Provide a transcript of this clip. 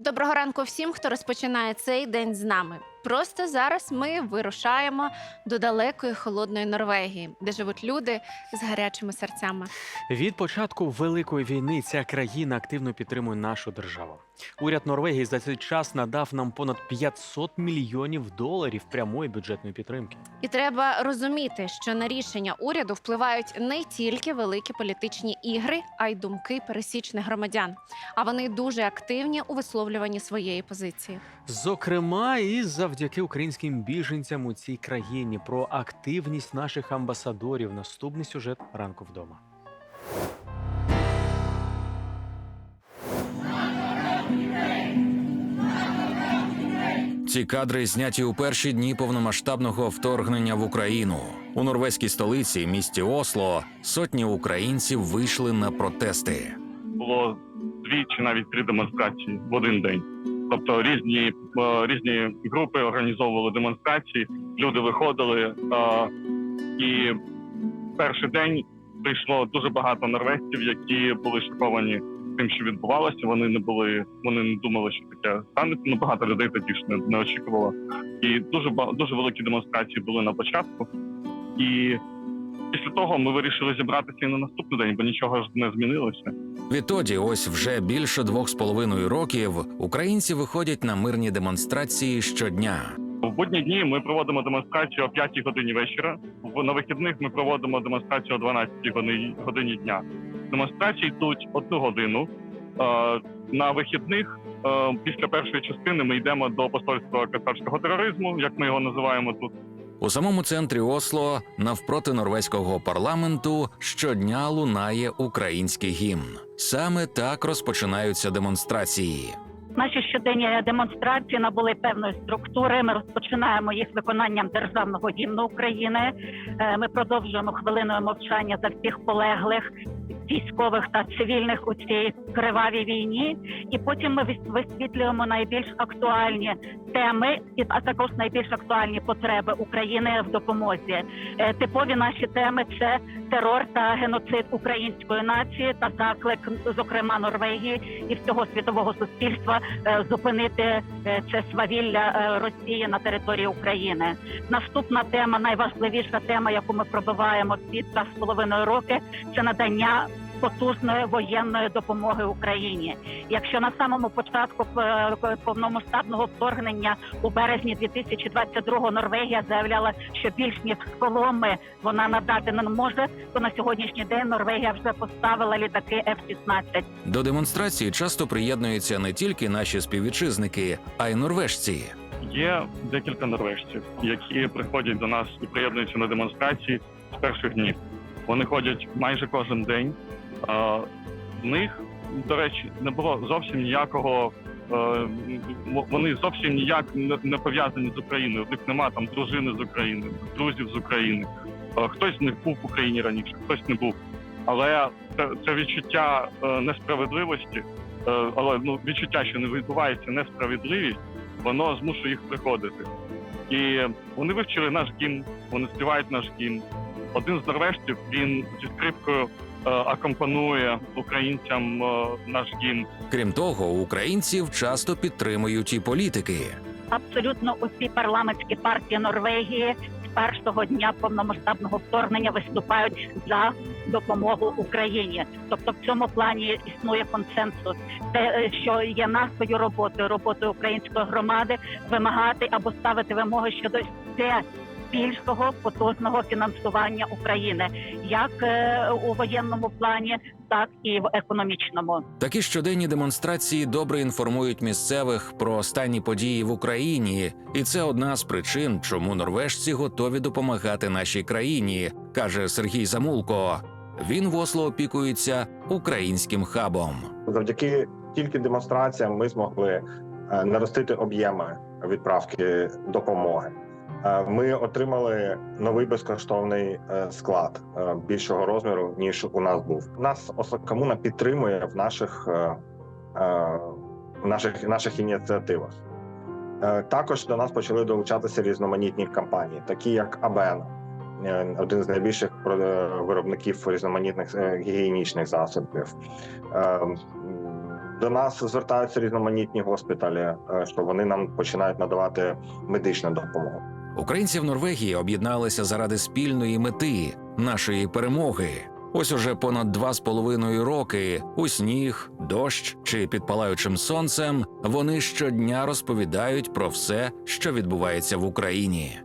Доброго ранку всім, хто розпочинає цей день з нами. Просто зараз ми вирушаємо до далекої холодної Норвегії, де живуть люди з гарячими серцями. Від початку великої війни ця країна активно підтримує нашу державу. Уряд Норвегії за цей час надав нам понад 500 мільйонів доларів прямої бюджетної підтримки. І треба розуміти, що на рішення уряду впливають не тільки великі політичні ігри, а й думки пересічних громадян. А вони дуже активні у висловлюванні своєї позиції. Зокрема, і завдяки українським біженцям у цій країні про активність наших амбасадорів. Наступний сюжет ранку вдома. Ці кадри зняті у перші дні повномасштабного вторгнення в Україну. У норвезькій столиці, місті Осло, сотні українців вийшли на протести. було дві чи навіть три демонстрації в один день. Тобто різні е, різні групи організовували демонстрації, люди виходили. е, І перший день прийшло дуже багато норвежців, які були шоковані тим, що відбувалося. Вони не були, вони не думали, що таке станеться. Ну багато людей тоді ж не, не очікувало. І дуже дуже великі демонстрації були на початку. І після того ми вирішили зібратися і на наступний день, бо нічого ж не змінилося. Відтоді, ось вже більше двох з половиною років, українці виходять на мирні демонстрації щодня. В будні дні ми проводимо демонстрацію о 5 годині вечора. В- На вихідних ми проводимо демонстрацію о 12 годині, годині дня. Демонстрації йдуть одну годину. Е, На вихідних е, після першої частини ми йдемо до посольства катарського тероризму, як ми його називаємо тут. У самому центрі Осло, навпроти норвезького парламенту, щодня лунає український гімн. Саме так розпочинаються демонстрації. Наші щоденні демонстрації набули певної структури. Ми розпочинаємо їх виконанням державного гімну України. Е, Ми продовжуємо хвилиною мовчання за всіх полеглих військових та цивільних у цій кривавій війні. І потім ми вис- висвітлюємо найбільш актуальні теми, а також найбільш актуальні потреби України в допомозі. Е, Типові наші теми це терор та геноцид української нації та заклик, зокрема Норвегії і всього світового суспільства е, зупинити е, це свавілля Росії на території України. Наступна тема, найважливіша тема, яку ми пробиваємо ці два з половиною роки, це надання. Потужної воєнної допомоги Україні. Якщо на самому початку е, повномасштабного вторгнення у березні 2022 Норвегія заявляла, що більш ніж коломи вона надати не може, то на сьогоднішній день Норвегія вже поставила літаки F-16. До демонстрації часто приєднуються не тільки наші співвітчизники, а й норвежці. Є декілька норвежців, які приходять до нас і приєднуються на демонстрації з перших днів. Вони ходять майже кожен день. В них, до речі, не було зовсім ніякого. е, Вони зовсім ніяк не- пов'язані з Україною. В них нема там дружини з України, друзів з України. Е, Хтось з них був в Україні раніше, хтось не був. Але це, відчуття е, несправедливості, але ну відчуття, що не відбувається несправедливість воно змушує їх приходити. І вони вивчили наш гімн, вони співають наш гімн. Один з норвежців він зі скрипкою е, акомпанує українцям е, наш гімн. Крім того, українців часто підтримують і політики. Абсолютно усі парламентські партії Норвегії з першого дня повномасштабного вторгнення виступають за допомогу Україні. Тобто, в цьому плані існує консенсус. Те, е, що є нашою роботою, роботою української громади, вимагати або ставити вимоги щодо ще більшого потужного фінансування України, як е, у воєнному плані, так і в економічному. Такі щоденні демонстрації добре інформують місцевих про останні події в Україні, і це одна з причин, чому норвежці готові допомагати нашій країні, каже Сергій Замулко. Він в Осло опікується українським хабом. завдяки тільки демонстраціям ми змогли е, наростити об'єми відправки допомоги. Е, Ми отримали новий безкоштовний е, склад е, більшого розміру ніж у нас був. Нас Осокомуна підтримує в наших наших наших ініціативах. Також до нас почали долучатися різноманітні компанії, такі як АБН, один з найбільших виробників різноманітних гігієнічних засобів. До нас звертаються різноманітні госпіталі, що вони нам починають надавати медичну допомогу. Українці в Норвегії об'єдналися заради спільної мети нашої перемоги. Ось уже понад два з половиною роки у сніг, дощ чи під палаючим сонцем вони щодня розповідають про все, що відбувається в Україні.